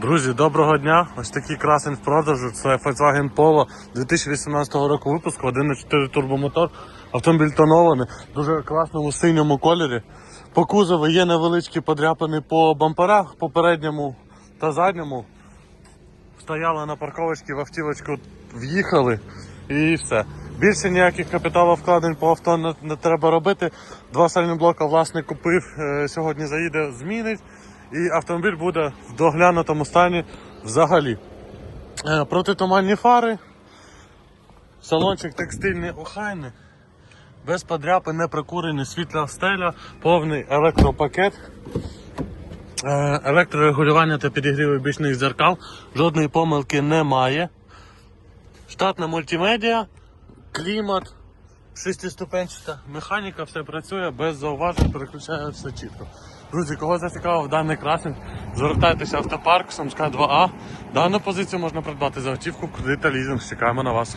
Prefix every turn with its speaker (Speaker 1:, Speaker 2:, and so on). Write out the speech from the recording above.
Speaker 1: Друзі, доброго дня! Ось такий красень в продажу. Це Volkswagen Polo 2018 року випуску, 1.4 турбомотор. Автомобіль тонований, дуже класному синьому кольорі. По кузову є невеличкі подряпини по бамперах, по передньому та задньому. Стояли на парковочці, в автівочку в'їхали і все. Більше ніяких капіталовкладень по авто не, не треба робити. Два сальні блока власник купив, е, сьогодні заїде, змінить. І автомобіль буде в доглянутому стані взагалі. Е, Протитуманні фари, салончик текстильний охайний, без подряпин, не прикурений, світла стеля, повний електропакет. Е, Електрорегулювання та підігріви бічних дзеркал, жодної помилки немає. Штатна мультимедіа, клімат, шестиступенчата механіка, все працює без зауважень, переключає все чітко. Друзі, кого зацікавив даний красень, звертайтеся автопарк Самська 2А. Дану позицію можна придбати за готівку, кредит та лізинг. Чекаємо на вас.